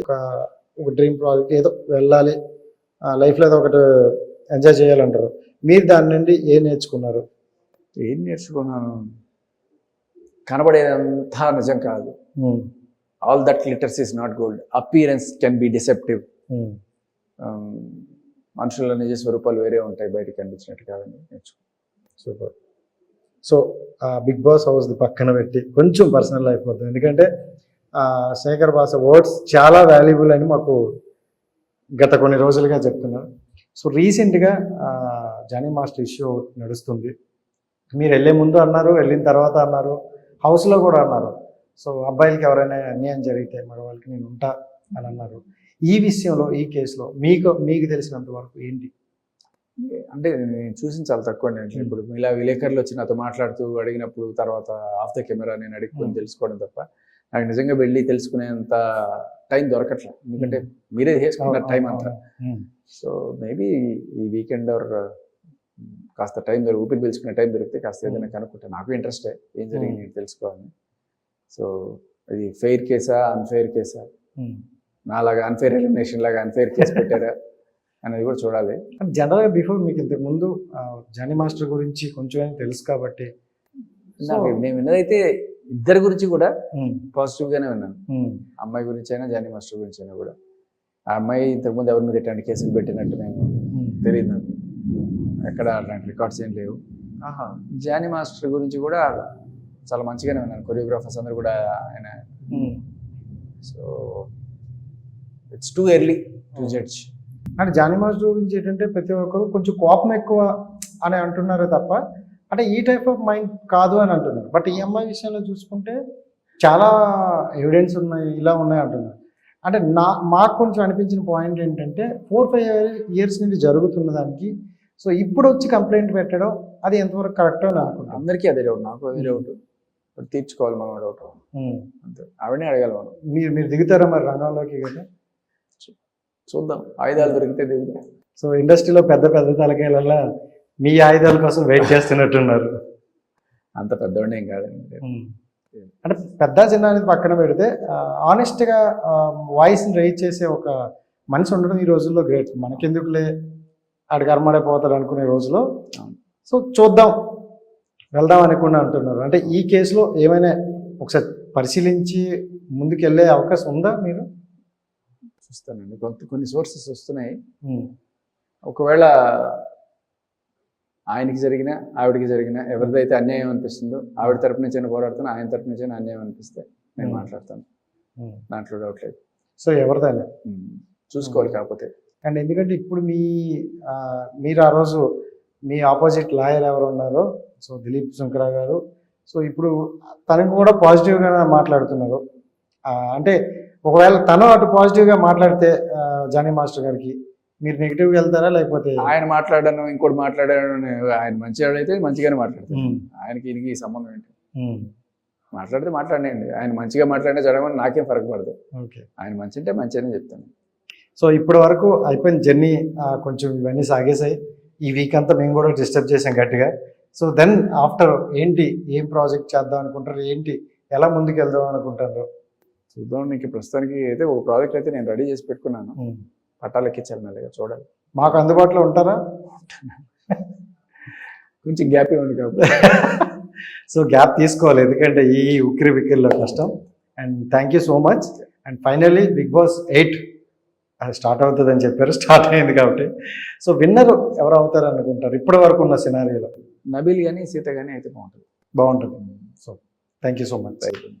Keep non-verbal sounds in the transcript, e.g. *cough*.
ఒక ఒక dream project ఏదో వెళ్ళాలి. లైఫ్లో ఏదో ఒకటి ఎంజాయ్ చేయాలంటారు. మీరు దాని నుండి ఏం నేర్చుకున్నారు? ఏం నేర్చుకున్నాను? కనబడేదంతా నిజం కాదు. All that glitters is not gold appearance can be deceptive మనుషుల నిజ స్వరూపాలు వేరే ఉంటాయి బయటకు కనిపించినట్టు కాదని నేర్చుకున్నాను. Super. So Bigg Boss house పక్కన పెట్టి కొంచెం పర్సనల్ అయిపోతుంది ఎందుకంటే శేఖర్ భాష వర్డ్స్ చాలా వాల్యుబుల్ అని మాకు గత కొన్ని రోజులుగా చెప్తున్నారు. సో రీసెంట్గా జానీ మాస్టర్ ఇష్యూ నడుస్తుంది. మీరు వెళ్ళే ముందు అన్నారు వెళ్ళిన తర్వాత అన్నారు హౌస్లో కూడా అన్నారు. సో అబ్బాయిలకి ఎవరైనా అన్యాయం జరిగితే మగవాళ్ళకి నేను ఉంటా అని అన్నారు. ఈ విషయంలో ఈ కేసులో మీకు మీకు తెలిసినంత వరకు ఏంటి? అంటే నేను చూసిన చాలా తక్కువ అండి. Hmm. ఇప్పుడు ఇలా విలేకరులు వచ్చి నాతో మాట్లాడుతూ అడిగినప్పుడు తర్వాత ఆఫ్ ద కెమెరా నేను అడుగుకొని Hmm. తెలుసుకోవడం తప్ప నాకు నిజంగా వెళ్ళి తెలుసుకునేంత టైం దొరకట్లేదు. ఎందుకంటే మీరే చేసుకున్నారు టైం అంతా. సో మేబీ ఈ వీకెండ్ ఆర్ కాస్త టైం దొరికి ఊపిరి పీల్చుకునే టైం దొరికితే కాస్త ఏదైనా కనుక్కుంటా. నాకు ఇంట్రెస్టే ఏం జరిగింది తెలుసుకోవాలని. సో ఇది ఫెయిర్ కేసా అన్ఫెయిర్ కేసా. నాలాగా అన్ఫెయిర్ ఎలిమినేషన్ లాగా అన్ఫెయిర్ కేసు పెట్టారా? *laughs* అనేది కూడా చూడాలి. అంటే జనరల్గా బిఫోర్ మీకు ఇంతకు ముందు జానీ మాస్టర్ గురించి కొంచెం తెలుసు కాబట్టి. నాకు నేను విన్నదైతే ఇద్దరి గురించి కూడా పాజిటివ్ గానే విన్నాను అమ్మాయి గురించి అయినా జానీ మాస్టర్ గురించి అయినా కూడా. ఆ అమ్మాయి ఇంతకుముందు ఎవరి మీద ఎట్లాంటి కేసులు పెట్టినట్టు నేను. తెలియదు నాకు. ఎక్కడ అలాంటి రికార్డ్స్ ఏం లేవు. ఆహా. జానీ మాస్టర్ గురించి కూడా చాలా మంచిగానే విన్నాను కొరియోగ్రాఫర్స్ అందరు కూడా ఆయన. So it's too early to judge అంటే జానీ మాస్టర్ గురించి ఏంటంటే ప్రతి ఒక్కరు కొంచెం కోపం ఎక్కువ అని అంటున్నారు తప్ప అంటే ఈ టైప్ ఆఫ్ మైండ్ కాదు అని అంటున్నారు. బట్ ఈ అమ్మాయి విషయంలో చూసుకుంటే చాలా ఎవిడెన్స్ ఉన్నాయి ఇలా ఉన్నాయి అంటున్నారు. అంటే నా మాకు కొంచెం అనిపించిన పాయింట్ ఏంటంటే ఫోర్ ఫైవ్ ఇయర్స్ నుండి జరుగుతున్న దానికి సో ఇప్పుడు వచ్చి కంప్లైంట్ పెట్టడం అది ఎంతవరకు కరెక్ట్ అని అనుకుంటాను అందరికీ అదే డౌట్ నాకు అదే డౌట్ తీర్చుకోవాలి మనం డౌట్. అంతే. ఆవిడనే అడగాలి మనం. మీరు మీరు దిగుతారా మరి రంగంలోకి కదా చూద్దాం. ఆయుధాలు దొరికితే దిగుదాం సో ఇండస్ట్రీలో పెద్ద పెద్ద తలకాయలల్లా మీ ఆయుధాల కోసం వెయిట్ చేస్తున్నట్టున్నారు. అంత పెద్దవాడిని ఏం కాదండి. అంటే పెద్ద చిన్న అనేది పక్కన పెడితే ఆనెస్ట్గా వాయిస్ని రైజ్ చేసే ఒక మనిషి ఉండడం ఈ రోజుల్లో గ్రేట్ మనకెందుకులే ఆడు కర్మడైపోతాడు అనుకునే రోజులో. సో చూద్దాం. వెళ్దాం అనుకుని అంటున్నారు. అంటే ఈ కేసులో ఏమైనా ఒకసారి పరిశీలించి ముందుకెళ్ళే అవకాశం ఉందా మీరు? చూస్తానండి. కొంత కొన్ని సోర్సెస్ వస్తున్నాయి. ఒకవేళ ఆయనకి జరిగిన ఆవిడకి జరిగిన ఎవరిదైతే అన్యాయం అనిపిస్తుందో ఆవిడ తరపు నుంచి అయినా పోరాడుతున్నా ఆయన తరపు నుంచి అయినా అన్యాయం అనిపిస్తే నేను Hmm. మాట్లాడతాను ఉమ్. దాంట్లో డౌట్ లేదు సో ఎవరిదైనా Hmm. చూసుకోవాలి కాకపోతే అండ్ ఎందుకంటే ఇప్పుడు మీ మీరు ఆ రోజు మీ ఆపోజిట్ లాయర్ ఎవరు ఉన్నారో సో దిలీప్ శంకరా గారు సో ఇప్పుడు తనకు కూడా పాజిటివ్గా మాట్లాడుతున్నారు అంటే ఒకవేళ తను అటు పాజిటివ్గా మాట్లాడితే జానీ మాస్టర్ గారికి మీరు నెగిటివ్గా వెళ్తారా లేకపోతే? ఆయన మాట్లాడాను ఇంకోటి మాట్లాడాను ఆయన మంచిగా అయితే మంచిగానే మాట్లాడతారు ఉమ్, ఆయనకి ఈయనకి ఈ సంబంధం ఏంటి? మాట్లాడితే మాట్లాడండి ఆయన మంచిగా మాట్లాడినా జరగమని నాకేం ఫరక పడదు. ఓకే. ఆయన మంచి అంటే మంచిగానే చెప్తాను. సో ఇప్పటి వరకు అయిపోయిన జర్నీ కొంచెం ఇవన్నీ సాగేసాయి ఈ వీక్ అంతా మేము కూడా డిస్టర్బ్ చేసాం గట్టిగా. సో దెన్ ఆఫ్టర్ ఏంటి? ఏం ప్రాజెక్ట్ చేద్దాం అనుకుంటారు ఏంటి? ఎలా ముందుకు వెళ్దాం అనుకుంటారు చూద్దాం నీకు ప్రస్తుతానికి అయితే ఒక ప్రాజెక్ట్ అయితే నేను రెడీ చేసి పెట్టుకున్నాను. పట్టాలు ఎక్కించాలి మెల్లగా చూడాలి. మాకు అందుబాటులో ఉంటారా? కొంచెం గ్యాప్ ఇవ్వండి కాబట్టి. *laughs* సో గ్యాప్ తీసుకోవాలి ఎందుకంటే ఈ ఉక్కిరి బిక్కిరిలో కష్టం. And thank you so much and finally Bigg Boss eight start అవుతుందని చెప్పారు స్టార్ట్ అయింది కాబట్టి. సో విన్నర్ ఎవరు అవుతారు అనుకుంటారు? ఇప్పటి వరకు ఉన్న సినారియోలో నబీల్ కానీ సీత కానీ అయితే బాగుంటుంది. బాగుంటుంది. So thank you so much అయిపోయింది